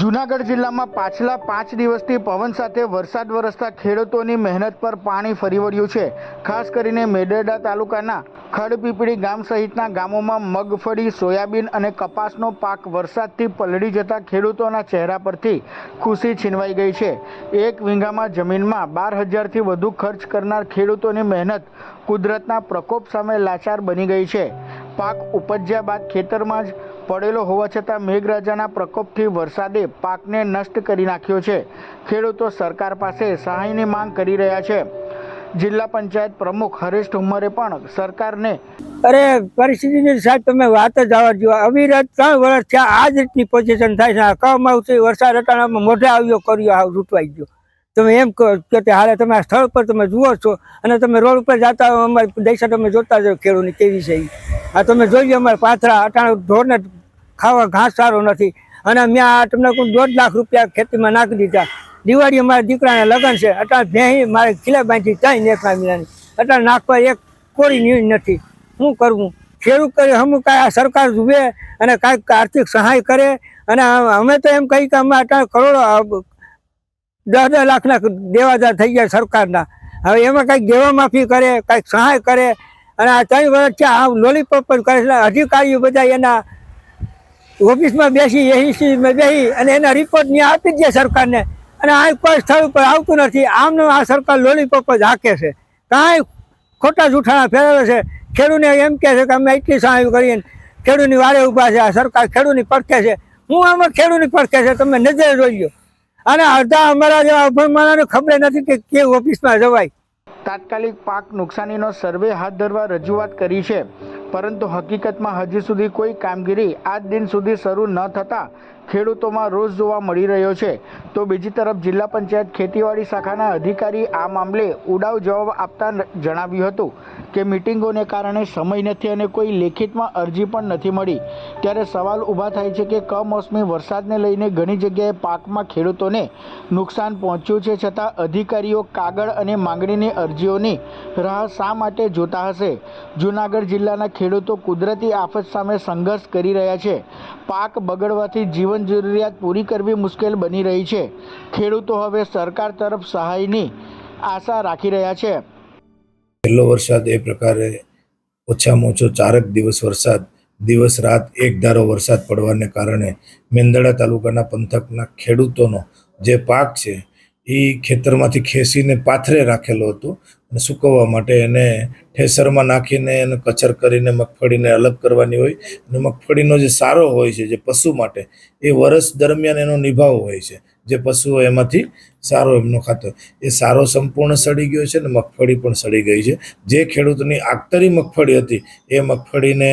જૂનાગઢ જિલ્લામાં પાછલા પાંચ દિવસથી પવન સાથે વરસાદ વરસતા ખેડૂતોની મહેનત પર પાણી ફરી વળ્યું છે. ખાસ કરીને મેડરડા તાલુકાના ખડપીપળી ગામ સહિતના ગામોમાં મગફળી, સોયાબીન અને કપાસનો પાક વરસાદથી પલળી જતા ખેડૂતોના ચહેરા પરથી ખુશી છીનવાઈ ગઈ છે. એક વીંઘામાં જમીનમાં બાર હજારથી વધુ ખર્ચ કરનાર ખેડૂતોની મહેનત કુદરતના પ્રકોપ સામે લાચાર બની ગઈ છે. પાક ઉપજ્યા બાદ ખેતરમાં જ પડેલો હોવા છતાં મેઘરાજાના પ્રકોપથી વરસાદે પાકને નષ્ટ કરી નાખ્યો છે. ખેડૂતો સરકાર પાસે સહાયની માંગ કરી રહ્યા છે. જિલ્લા પંચાયત પ્રમુખ હરેશ ઠુમ્મરે પણ સરકારને અરે, પરિસ્થિતિની સાહેબ, તમે વાત જ આવવા જુઓ. અવિરત ત્રણ વર્ષ થયા, આ જ રીતની પોઝિશન થાય છે. કમ આવશે વરસાદ અટાણામાં મોઢે આવ્યો, કર્યો આવ રૂટવાઈ ગયો. તમે એમ કહો કે હાલે તમે આ સ્થળ પર તમે જુઓ છો અને તમે રોડ ઉપર જતા હો અમારી દૈસા તમે જોતા જ ખેડૂતની કેવી છે આ તમે જોઈએ અમારે પાથરા અટાણા ઢોરને ખાવા ઘાસ સારો નથી. અને મેં આ તમને કોઈ દોઢ લાખ રૂપિયા ખેતીમાં નાખી દીધા. દિવાળી અમારા દીકરાના લગ્ન છે. અટાણે ભેહી મારે ખીલા બાંધી ત્રણ એક મહિનાની અટાણે નાખવા એક કોળી નીણ નથી. શું કરવું? ખેડૂત કરે, હમ કાંઈ આ સરકાર જુએ અને કાંઈક આર્થિક સહાય કરે. અને અમે તો એમ કહી કે અમે અટાણે કરોડો દસ દસ લાખના દેવાદાર થઈ ગયા સરકારના. હવે એમાં કંઈક દેવા માફી કરે કાંઈક સહાય કરે, અને આ ત્રણ વર્ષ છે આ લોલીપોપ પણ કરે છે. અધિકારીઓ બધા એના ઓફિસમાં બેસી એસીમાં બેસી, અને એના રિપોર્ટ ત્યાં આપી દે સરકારને. અને આ કોઈ સ્થળ ઉપર આવતું નથી. આમનો આ સરકાર લોલીપોપ જ હાકે છે. કાંઈ ખોટા જૂઠાણા ફેરવે છે. ખેડૂને એમ કહે છે કે અમે એટલી સહાય કરીએ ખેડૂતની વારે ઊભા છે. આ સરકાર ખેડૂતની પડખે છે. હું આમાં ખેડૂતની પડખે છે. તમે નજરે જોઈ લો. અને અડધા અમારા જેવા અભણમાણાને ખબર નથી કે કે ઓફિસમાં જવાય. તાત્કાલિક પાક નુકસાનીનો સર્વે હાથ ધરવા રજૂઆત કરી છે. પરંતુ હકીકતમાં હજી સુધી કોઈ કામગીરી આજ દિન સુધી શરૂ ન થતાં ખેડૂતોમાં રોષ જોવા મળી રહ્યો છે. તો બીજી તરફ જિલ્લા પંચાયત ખેતીવાડી શાખાના અધિકારી આ મામલે ઉડાવ જવાબ આપતા જણાવ્યું હતું. કે મિટિંગોને કારણે સમય નથી અને કોઈ લેખિતમાં અરજી પણ નથી મળી. ત્યારે સવાલ ઊભા થાય છે કે કમોસમી વરસાદને લઈને ઘણી જગ્યાએ પાકમાં ખેડૂતોને નુકસાન પહોંચ્યું છે, છતાં અધિકારીઓ કાગળ અને માંગણીની અરજીઓની રાહ શા માટે જોતા હશે? જૂનાગઢ જિલ્લાના ખેડૂતો કુદરતી આફત સામે સંઘર્ષ કરી રહ્યા છે. પાક બગડવાથી જીવન જરૂરિયાત પૂરી કરવી મુશ્કેલ બની રહી છે. ખેડૂતો હવે સરકાર તરફ સહાયની આશા રાખી રહ્યા છે. છેલ્લો વરસાદ એ પ્રકારે ઓછામાં ઓછો ચારક દિવસ વરસાદ, દિવસ રાત એક ધારો વરસાદ પડવાને કારણે મેંદડા તાલુકાના પંથકના ખેડૂતોનો જે પાક છે, એ ખેતરમાંથી ખેંચીને પાથરે રાખેલો હતો અને સૂકવવા માટે એને ઠેસરમાં નાખીને એને કચર કરીને મગફળીને અલગ કરવાની હોય. અને મગફળીનો જે સારો હોય છે, જે પશુ માટે, એ વર્ષ દરમિયાન એનો નિભાવ હોય છે. જે પશુઓ એમાંથી સારો એમનો ખાતો એ સારો સંપૂર્ણ સડી ગયો છે ને મગફળી પણ સડી ગઈ છે. જે ખેડૂતની આગતરી મગફળી હતી, એ મગફળીને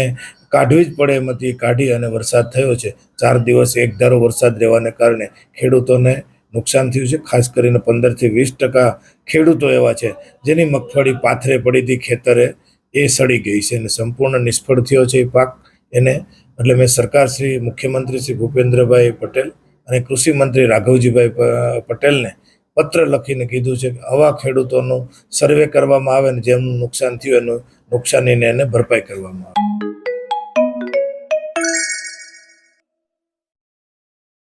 કાઢવી જ પડે એમાંથી કાઢી અને વરસાદ થયો છે. ચાર દિવસ એક ધારો વરસાદ રહેવાને કારણે ખેડૂતોને નુકસાન થયું છે. ખાસ કરીને પંદરથી વીસ ટકા ખેડૂતો એવા છે, જેની મગફળી પાથરે પડી હતી, ખેતરે એ સડી ગઈ છે અને સંપૂર્ણ નિષ્ફળ થયો છે એ પાક. એને એટલે મેં સરકાર શ્રી મુખ્યમંત્રી શ્રી ભૂપેન્દ્રભાઈ પટેલ અને કૃષિ મંત્રી રાઘવજીભાઈ પટેલને પત્ર લખીને કીધું છે કે આવા ખેડૂતોનું સર્વે કરવામાં આવે ને જેમનું નુકસાન થયું એનું નુકસાનીને એને ભરપાઈ કરવામાં આવે.